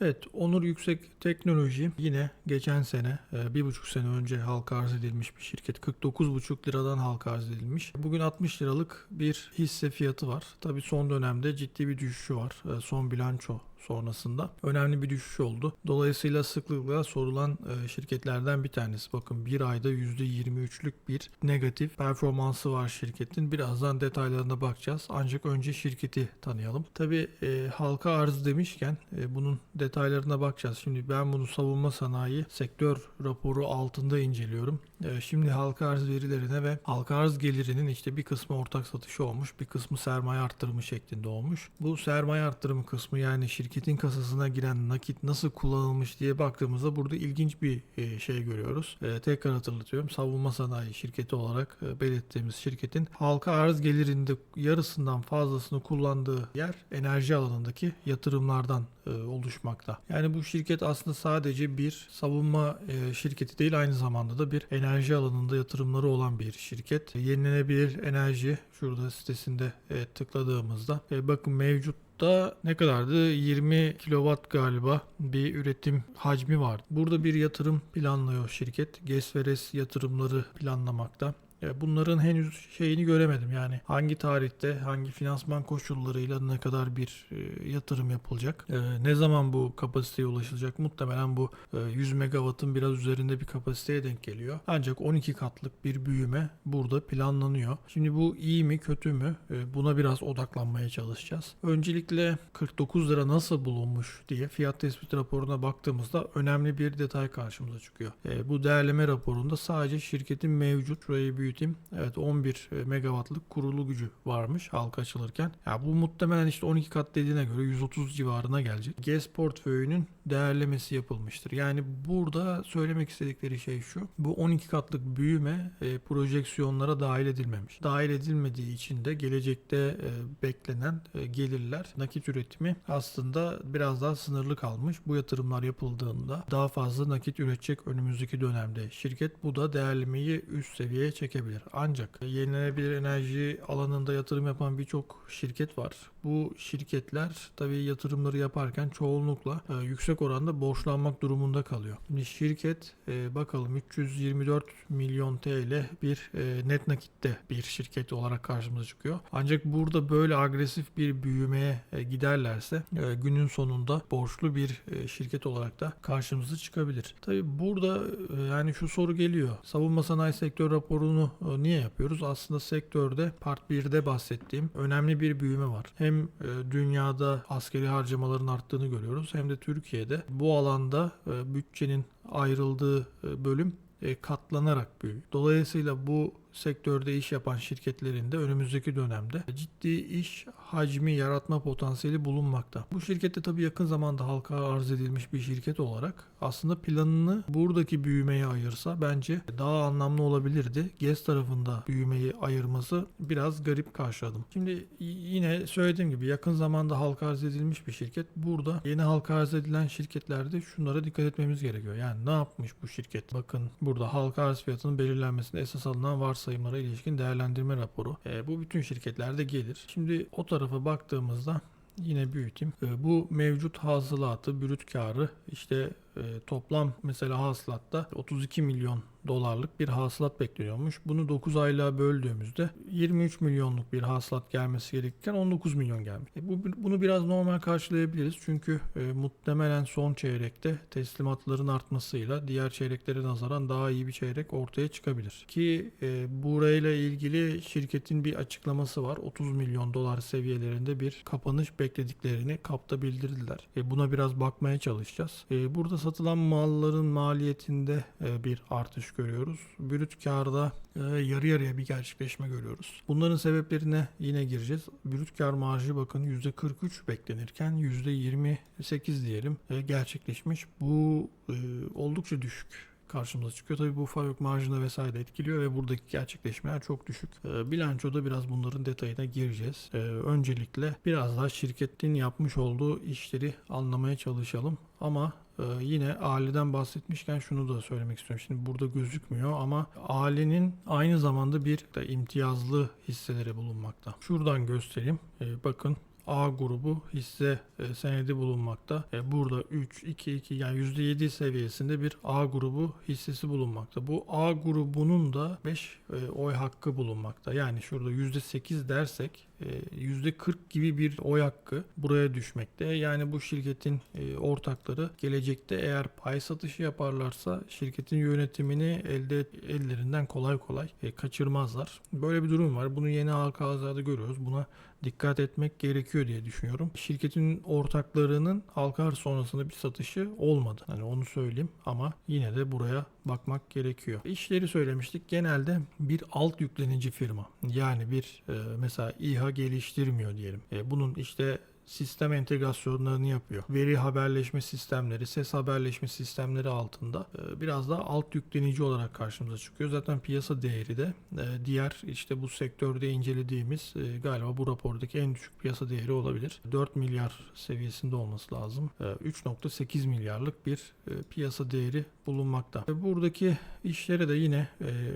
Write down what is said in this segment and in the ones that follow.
Evet, Onur Yüksek Teknoloji yine geçen sene, e, bir buçuk sene önce halka arz edilmiş bir şirket. 49,5 liradan halka arz edilmiş. Bugün 60 liralık bir hisse fiyatı var. Tabii son dönemde ciddi bir düşüşü var. E, Son bilanço sonrasında önemli bir düşüş oldu. Dolayısıyla sıklıkla sorulan e, şirketlerden bir tanesi. Bakın bir ayda %23'lük bir negatif performansı var şirketin. Birazdan detaylarına bakacağız. Ancak önce şirketi tanıyalım. Tabii e, halka arz demişken e, bunun detaylarına bakacağız. Şimdi ben bunu savunma sanayi sektör raporu altında inceliyorum. E, şimdi halka arz verilerine ve halka arz gelirinin işte bir kısmı ortak satışı olmuş, bir kısmı sermaye arttırımı şeklinde olmuş. Bu sermaye arttırımı kısmı yani şirketin kasasına giren nakit nasıl kullanılmış diye baktığımızda burada ilginç bir e, şey görüyoruz. E, tekrar hatırlatıyorum. Savunma sanayi şirketi olarak e, belirttiğimiz şirketin halka arz gelirinde yarısından fazlasını kullandığı yer enerji alanındaki yatırımlardan oluşmakta. Yani bu şirket aslında sadece bir savunma şirketi değil aynı zamanda da bir enerji alanında yatırımları olan bir şirket. Yenilenebilir enerji şurada sitesinde e, tıkladığımızda e, bakın mevcut da ne kadardı? 20 kilowatt galiba bir üretim hacmi var. Burada bir yatırım planlıyor şirket. GES yatırımları planlamakta. E, Bunların henüz şeyini göremedim. Yani hangi tarihte hangi finansman koşullarıyla ne kadar bir e, yatırım yapılacak? E, ne zaman bu kapasiteye ulaşılacak? Muhtemelen bu e, 100 megawattın biraz üzerinde bir kapasiteye denk geliyor. Ancak 12 katlık bir büyüme burada planlanıyor. Şimdi bu iyi mi kötü mü? E, buna biraz odaklanmaya çalışacağız. Öncelikle 49 lira nasıl bulunmuş diye fiyat tespit raporuna baktığımızda önemli bir detay karşımıza çıkıyor. E, bu değerleme raporunda sadece şirketin mevcut şurayı büyüteyim. Evet 11 megawattlık kurulu gücü varmış halka açılırken. Ya bu muhtemelen işte 12 kat dediğine göre 130 civarına gelecek. GES portföyünün değerlemesi yapılmıştır. Yani burada söylemek istedikleri şey şu bu 12 katlık büyüme e, projeksiyonlara dahil edilmemiş. Dahil edilmediği için de gelecekte e, beklenen e, gelirler nakit üretimi aslında biraz daha sınırlı kalmış. Bu yatırımlar yapıldığında daha fazla nakit üretecek önümüzdeki dönemde şirket bu da değerlemeyi üst seviyeye çekebilir ancak yenilenebilir enerji alanında yatırım yapan birçok şirket var bu şirketler tabii yatırımları yaparken çoğunlukla e, yüksek oranda borçlanmak durumunda kalıyor. Şimdi şirket e, bakalım 324 milyon TL bir e, net nakitte bir şirket olarak karşımıza çıkıyor. Ancak burada böyle agresif bir büyümeye e, giderlerse e, günün sonunda borçlu bir e, şirket olarak da karşımıza çıkabilir. Tabii burada e, yani şu soru geliyor. Savunma sanayi sektör raporunu e, niye yapıyoruz? Aslında sektörde part 1'de bahsettiğim önemli bir büyüme var. Hem e, dünyada askeri harcamaların arttığını görüyoruz hem de Türkiye'de bu alanda e, bütçenin ayrıldığı e, bölüm katlanarak büyüyor. Dolayısıyla bu sektörde iş yapan şirketlerin de önümüzdeki dönemde ciddi iş hacmi yaratma potansiyeli bulunmakta. Bu şirkette tabii yakın zamanda halka arz edilmiş bir şirket olarak aslında planını buradaki büyümeye ayırsa bence daha anlamlı olabilirdi. GES tarafında büyümeyi ayırması biraz garip karşıladım. Şimdi yine söylediğim gibi yakın zamanda halka arz edilmiş bir şirket. Burada yeni halka arz edilen şirketlerde şunlara dikkat etmemiz gerekiyor. Yani ne yapmış bu şirket? Bakın burada halka arz fiyatının belirlenmesinde esas alınan varsayımlara ilişkin değerlendirme raporu. E, bu bütün şirketlerde gelir. Şimdi o tarafa baktığımızda yine büyüteyim. E, bu mevcut hasılatı, brüt karı işte e, toplam mesela hasılatta 32 milyon dolarlık bir hasılat bekliyormuş. Bunu 9 aylığa böldüğümüzde 23 milyonluk bir hasılat gelmesi gerekirken 19 milyon gelmiş. E, bu bunu biraz normal karşılayabiliriz. Çünkü e, muhtemelen son çeyrekte teslimatların artmasıyla diğer çeyreklere nazaran daha iyi bir çeyrek ortaya çıkabilir. Ki e, burayla ilgili şirketin bir açıklaması var. 30 milyon dolar seviyelerinde bir kapanış beklediklerini kapta bildirdiler. E, buna biraz bakmaya çalışacağız. E, burada satılan malların maliyetinde e, bir artış görüyoruz. Brüt karda e, yarı yarıya bir gerçekleşme görüyoruz. Bunların sebeplerine yine gireceğiz. Brüt kar marjı bakın %43 beklenirken %28 diyelim e, gerçekleşmiş. Bu e, oldukça düşük karşımıza çıkıyor. Tabii bu fabrik marjını vesaire etkiliyor ve buradaki gerçekleşmeler çok düşük. E, bilançoda biraz bunların detayına gireceğiz. E, öncelikle biraz daha şirketin yapmış olduğu işleri anlamaya çalışalım. Ama e, yine aileden bahsetmişken şunu da söylemek istiyorum. Şimdi burada gözükmüyor ama ailenin aynı zamanda bir de imtiyazlı hisseleri bulunmakta. Şuradan göstereyim. E, bakın A grubu hisse e, senedi bulunmakta. E, burada 3, 2, 2 yani %7 seviyesinde bir A grubu hissesi bulunmakta. Bu A grubunun da 5 e, oy hakkı bulunmakta. Yani şurada %8 dersek %40 gibi bir oy hakkı buraya düşmekte. Yani bu şirketin e, ortakları gelecekte eğer pay satışı yaparlarsa şirketin yönetimini elde ellerinden kolay kolay e, kaçırmazlar. Böyle bir durum var. Bunu yeni halka arzlarda görüyoruz. Buna dikkat etmek gerekiyor diye düşünüyorum. Şirketin ortaklarının halka sonrasında bir satışı olmadı. Hani onu söyleyeyim ama yine de buraya bakmak gerekiyor. İşleri söylemiştik. Genelde bir alt yüklenici firma. Yani bir e, mesela İHA geliştirmiyor diyelim. E, bunun işte sistem entegrasyonlarını yapıyor. Veri haberleşme sistemleri, ses haberleşme sistemleri altında e, biraz daha alt yüklenici olarak karşımıza çıkıyor. Zaten piyasa değeri de e, diğer işte bu sektörde incelediğimiz e, galiba bu rapordaki en düşük piyasa değeri olabilir. 4 milyar seviyesinde olması lazım. E, 3.8 milyarlık bir piyasa değeri bulunmakta. Buradaki işlere de yine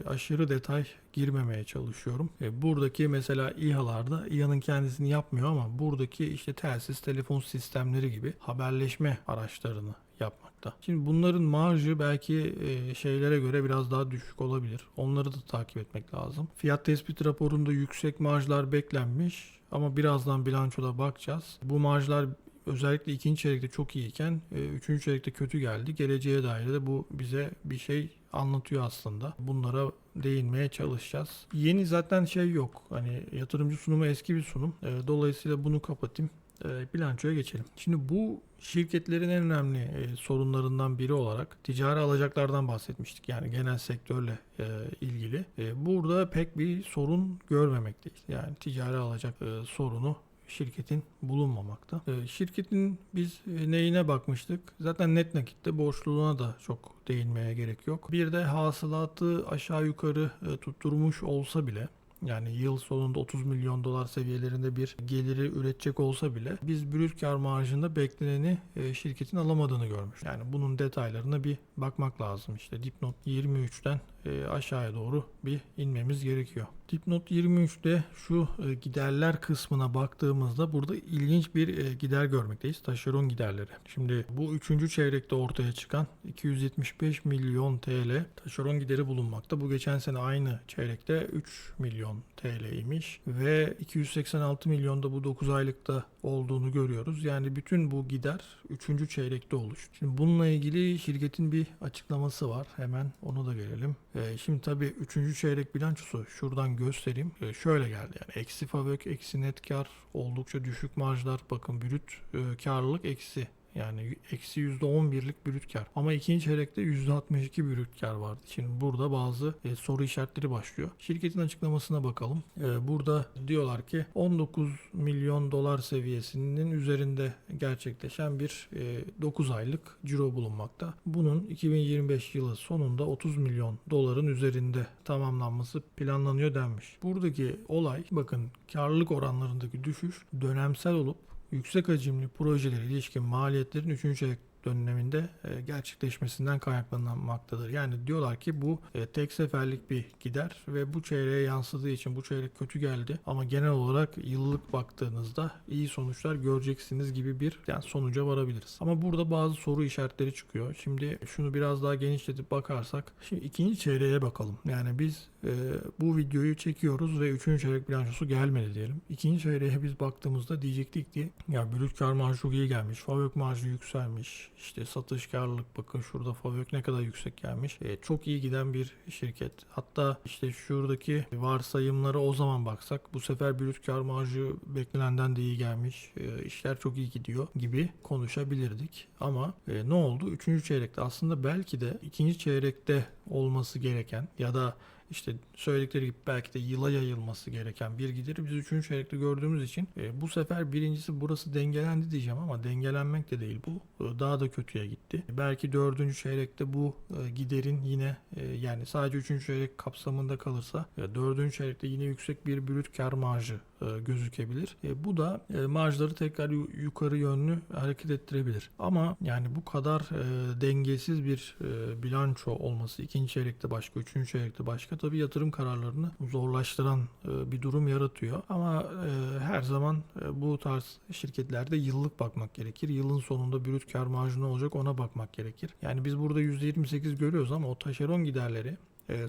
aşırı detay girmemeye çalışıyorum. E, buradaki mesela İHA'larda İHA'nın kendisini yapmıyor ama buradaki işte telsiz telefon sistemleri gibi haberleşme araçlarını yapmakta. Şimdi bunların marjı belki e, şeylere göre biraz daha düşük olabilir. Onları da takip etmek lazım. Fiyat tespit raporunda yüksek marjlar beklenmiş ama birazdan bilançoda bakacağız. Bu marjlar özellikle ikinci çeyrekte çok iyiyken e, üçüncü çeyrekte kötü geldi. Geleceğe dair de bu bize bir şey anlatıyor aslında. Bunlara değinmeye çalışacağız. Yeni zaten şey yok. Hani yatırımcı sunumu eski bir sunum. E, Dolayısıyla bunu kapatayım. E, bilançoya geçelim. Şimdi bu şirketlerin en önemli e, sorunlarından biri olarak ticari alacaklardan bahsetmiştik. Yani genel sektörle e, ilgili. E, burada pek bir sorun görmemekteyiz. Yani ticari alacak sorunu şirketin bulunmamakta. E, şirketin biz e, neyine bakmıştık? Zaten net nakitte borçluluğuna da çok değinmeye gerek yok. Bir de hasılatı aşağı yukarı e, tutturmuş olsa bile yani yıl sonunda 30 milyon dolar seviyelerinde bir geliri üretecek olsa bile biz brüt kar marjında bekleneni e, şirketin alamadığını görmüş. Yani bunun detaylarına bir bakmak lazım. İşte dipnot 23'ten e, aşağıya doğru bir inmemiz gerekiyor. Dipnot 23'te şu e, giderler kısmına baktığımızda burada ilginç bir e, gider görmekteyiz. Taşeron giderleri. Şimdi bu üçüncü çeyrekte ortaya çıkan 275 milyon TL taşeron gideri bulunmakta. Bu geçen sene aynı çeyrekte 3 milyon TL'ymiş ve 286 milyonda bu 9 aylıkta olduğunu görüyoruz. Yani bütün bu gider 3. çeyrekte oluştu. Şimdi bununla ilgili şirketin bir açıklaması var. Hemen onu da görelim. Ee, şimdi tabii 3. çeyrek bilançosu şuradan göstereyim. Ee, şöyle geldi yani eksi fabrik, eksi net kar, oldukça düşük marjlar. Bakın brüt e, karlılık eksi yani eksi %11'lik brüt kar. Ama ikinci çeyrekte %62 brüt kar vardı. Şimdi burada bazı e, soru işaretleri başlıyor. Şirketin açıklamasına bakalım. E, burada diyorlar ki 19 milyon dolar seviyesinin üzerinde gerçekleşen bir e, 9 aylık ciro bulunmakta. Bunun 2025 yılı sonunda 30 milyon doların üzerinde tamamlanması planlanıyor denmiş. Buradaki olay bakın karlılık oranlarındaki düşüş dönemsel olup yüksek hacimli projelere ilişkin maliyetlerin 3. çeyrek döneminde e, gerçekleşmesinden kaynaklanmaktadır. Yani diyorlar ki bu e, tek seferlik bir gider ve bu çeyreğe yansıdığı için bu çeyrek kötü geldi ama genel olarak yıllık baktığınızda iyi sonuçlar göreceksiniz gibi bir yani sonuca varabiliriz. Ama burada bazı soru işaretleri çıkıyor. Şimdi şunu biraz daha genişletip bakarsak şimdi ikinci çeyreğe bakalım. Yani biz e, bu videoyu çekiyoruz ve üçüncü çeyrek bilançosu gelmedi diyelim. İkinci çeyreğe biz baktığımızda diyecektik ki ya brüt kar marjı iyi gelmiş. Fabrik marjı yükselmiş. İşte satış karlılık bakın şurada fabrik ne kadar yüksek gelmiş. E, çok iyi giden bir şirket. Hatta işte şuradaki varsayımlara o zaman baksak bu sefer brüt kar marjı beklenenden de iyi gelmiş. E, işler çok iyi gidiyor gibi konuşabilirdik. Ama e, ne oldu? Üçüncü çeyrekte aslında belki de ikinci çeyrekte olması gereken ya da işte söyledikleri gibi belki de yıla yayılması gereken bir gideri biz 3. çeyrekte gördüğümüz için e, bu sefer birincisi burası dengelendi diyeceğim ama dengelenmek de değil bu. E, daha da kötüye gitti. Belki 4. çeyrekte bu e, giderin yine e, yani sadece 3. çeyrek kapsamında kalırsa e, 4. çeyrekte yine yüksek bir brüt kar marjı e, gözükebilir. E, bu da e, marjları tekrar yu- yukarı yönlü hareket ettirebilir. Ama yani bu kadar e, dengesiz bir e, bilanço olması ikinci çeyrekte başka, üçüncü çeyrekte başka tabii yatırım kararlarını zorlaştıran e, bir durum yaratıyor. Ama e, her zaman e, bu tarz şirketlerde yıllık bakmak gerekir. Yılın sonunda brüt kar marjı ne olacak ona bakmak gerekir. Yani biz burada %28 görüyoruz ama o taşeron giderleri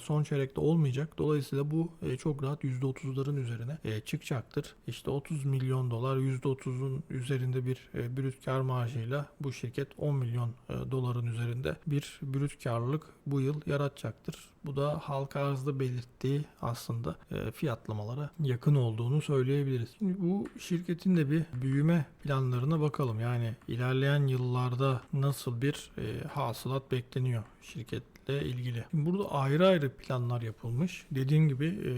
son çeyrekte olmayacak. Dolayısıyla bu e, çok rahat %30'ların üzerine e, çıkacaktır. İşte 30 milyon dolar %30'un üzerinde bir e, brüt kar marjıyla bu şirket 10 milyon e, doların üzerinde bir brüt karlılık bu yıl yaratacaktır. Bu da halka arzda belirttiği aslında e, fiyatlamalara yakın olduğunu söyleyebiliriz. Şimdi bu şirketin de bir büyüme planlarına bakalım. Yani ilerleyen yıllarda nasıl bir e, hasılat bekleniyor şirketle ilgili. Şimdi burada ayrı ayrı planlar yapılmış. Dediğim gibi e,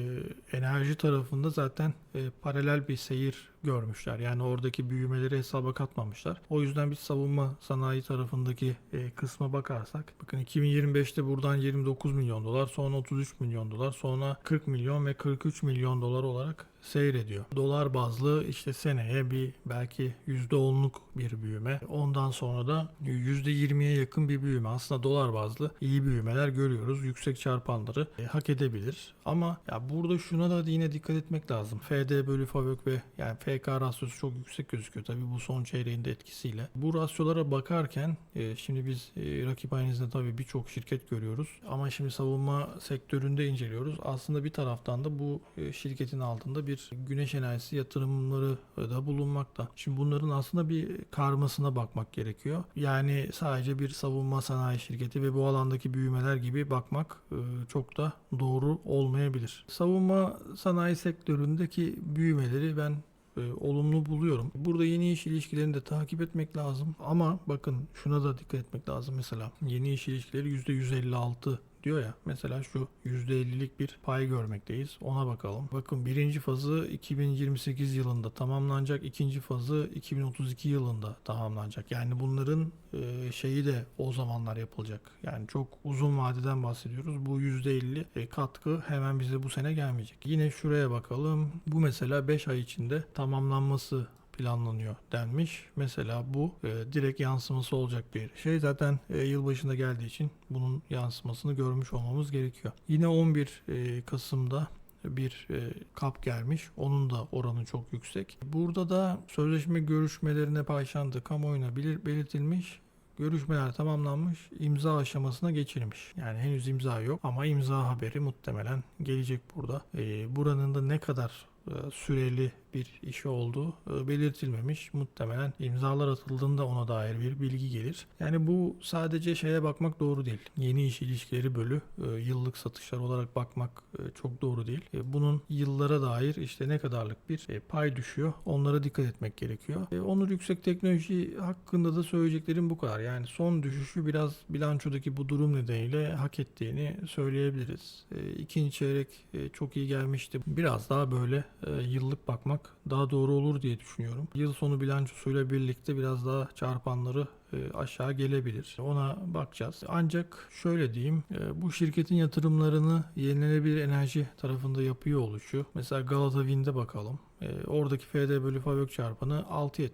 enerji tarafında zaten e, paralel bir seyir görmüşler. Yani oradaki büyümeleri hesaba katmamışlar. O yüzden biz savunma sanayi tarafındaki e, kısma bakarsak bakın 2025'te buradan 29 milyon dolar, sonra 33 milyon dolar, sonra 40 milyon ve 43 milyon dolar olarak seyrediyor. Dolar bazlı işte seneye bir belki %10'luk bir büyüme. Ondan sonra da %20'ye yakın bir büyüme. Aslında dolar bazlı iyi büyümeler görüyoruz. Yüksek çarpanları e, hak edebilir. Ama ya burada şuna da yine dikkat etmek lazım. FD bölü FAVÖK ve yani FK rasyosu çok yüksek gözüküyor. Tabii bu son çeyreğin de etkisiyle. Bu rasyolara bakarken e, şimdi biz e, rakip aynısında tabii birçok şirket görüyoruz. Ama şimdi savunma sektöründe inceliyoruz. Aslında bir taraftan da bu e, şirketin altında bir güneş enerjisi yatırımları da bulunmakta. Şimdi bunların aslında bir karmasına bakmak gerekiyor. Yani sadece bir savunma sanayi şirketi ve bu alandaki büyümeler gibi bakmak e, çok da doğru olmayabilir. Savunma sanayi sektöründeki büyümeleri ben e, olumlu buluyorum. Burada yeni iş ilişkilerini de takip etmek lazım. Ama bakın şuna da dikkat etmek lazım mesela. Yeni iş ilişkileri %156 diyor ya mesela şu %50'lik bir pay görmekteyiz. Ona bakalım. Bakın birinci fazı 2028 yılında tamamlanacak. ikinci fazı 2032 yılında tamamlanacak. Yani bunların e, şeyi de o zamanlar yapılacak. Yani çok uzun vadeden bahsediyoruz. Bu %50 e, katkı hemen bize bu sene gelmeyecek. Yine şuraya bakalım. Bu mesela 5 ay içinde tamamlanması planlanıyor denmiş. Mesela bu e, direkt yansıması olacak bir şey. Zaten e, yılbaşında geldiği için bunun yansımasını görmüş olmamız gerekiyor. Yine 11 e, Kasım'da bir e, kap gelmiş. Onun da oranı çok yüksek. Burada da sözleşme görüşmelerine başlandı. Kamuoyuna belir- belirtilmiş. Görüşmeler tamamlanmış, imza aşamasına geçilmiş. Yani henüz imza yok ama imza haberi muhtemelen gelecek burada. E, buranın da ne kadar e, süreli bir işi olduğu e, belirtilmemiş. Muhtemelen imzalar atıldığında ona dair bir bilgi gelir. Yani bu sadece şeye bakmak doğru değil. Yeni iş ilişkileri bölü e, yıllık satışlar olarak bakmak e, çok doğru değil. Bunun yıllara dair işte ne kadarlık bir pay düşüyor. Onlara dikkat etmek gerekiyor. Onur Yüksek Teknoloji hakkında da söyleyeceklerim bu kadar. Yani son düşüşü biraz bilançodaki bu durum nedeniyle hak ettiğini söyleyebiliriz. İkinci çeyrek çok iyi gelmişti. Biraz daha böyle yıllık bakmak daha doğru olur diye düşünüyorum. Yıl sonu bilançosuyla birlikte biraz daha çarpanları e, aşağı gelebilir. Ona bakacağız. Ancak şöyle diyeyim, e, bu şirketin yatırımlarını yenilenebilir enerji tarafında yapıyor oluşu. Mesela Galata Wind'e bakalım. E, Oradaki FD bölü FAVÖK çarpanı 6.70.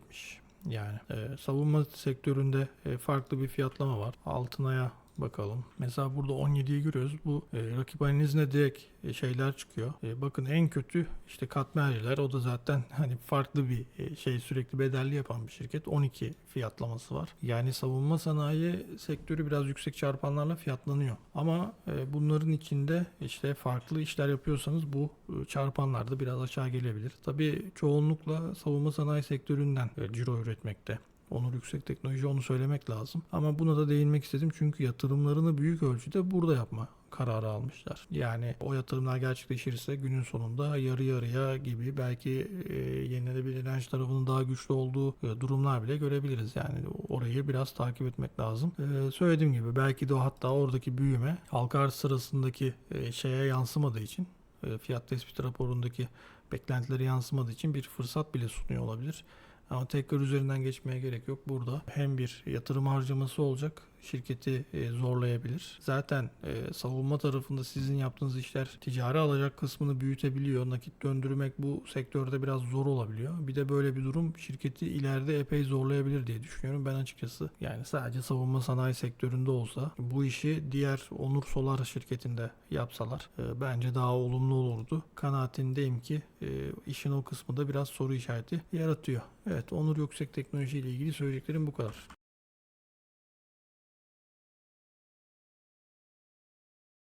Yani savunma sektöründe farklı bir fiyatlama var. Altınaya bakalım. Mesela burada 17'yi görüyoruz. Bu e, rakip analizine direkt e, şeyler çıkıyor. E, bakın en kötü işte katmerciler. O da zaten hani farklı bir e, şey sürekli bedelli yapan bir şirket. 12 fiyatlaması var. Yani savunma sanayi sektörü biraz yüksek çarpanlarla fiyatlanıyor. Ama e, bunların içinde işte farklı işler yapıyorsanız bu e, çarpanlar da biraz aşağı gelebilir. Tabii çoğunlukla savunma sanayi sektöründen e, ciro üretmekte. Onur Yüksek Teknoloji onu söylemek lazım. Ama buna da değinmek istedim çünkü yatırımlarını büyük ölçüde burada yapma kararı almışlar. Yani o yatırımlar gerçekleşirse günün sonunda yarı yarıya gibi belki e, yenilenebilir enerji tarafının daha güçlü olduğu e, durumlar bile görebiliriz. Yani orayı biraz takip etmek lazım. E, söylediğim gibi belki de o hatta oradaki büyüme halka sırasındaki e, şeye yansımadığı için e, fiyat tespit raporundaki beklentilere yansımadığı için bir fırsat bile sunuyor olabilir. Ama tekrar üzerinden geçmeye gerek yok. Burada hem bir yatırım harcaması olacak şirketi e, zorlayabilir. Zaten e, savunma tarafında sizin yaptığınız işler ticari alacak kısmını büyütebiliyor. Nakit döndürmek bu sektörde biraz zor olabiliyor. Bir de böyle bir durum şirketi ileride epey zorlayabilir diye düşünüyorum. Ben açıkçası yani sadece savunma sanayi sektöründe olsa bu işi diğer Onur Solar şirketinde yapsalar e, bence daha olumlu olurdu. Kanaatindeyim ki işin o kısmı da biraz soru işareti yaratıyor. Evet Onur Yüksek Teknoloji ile ilgili söyleyeceklerim bu kadar.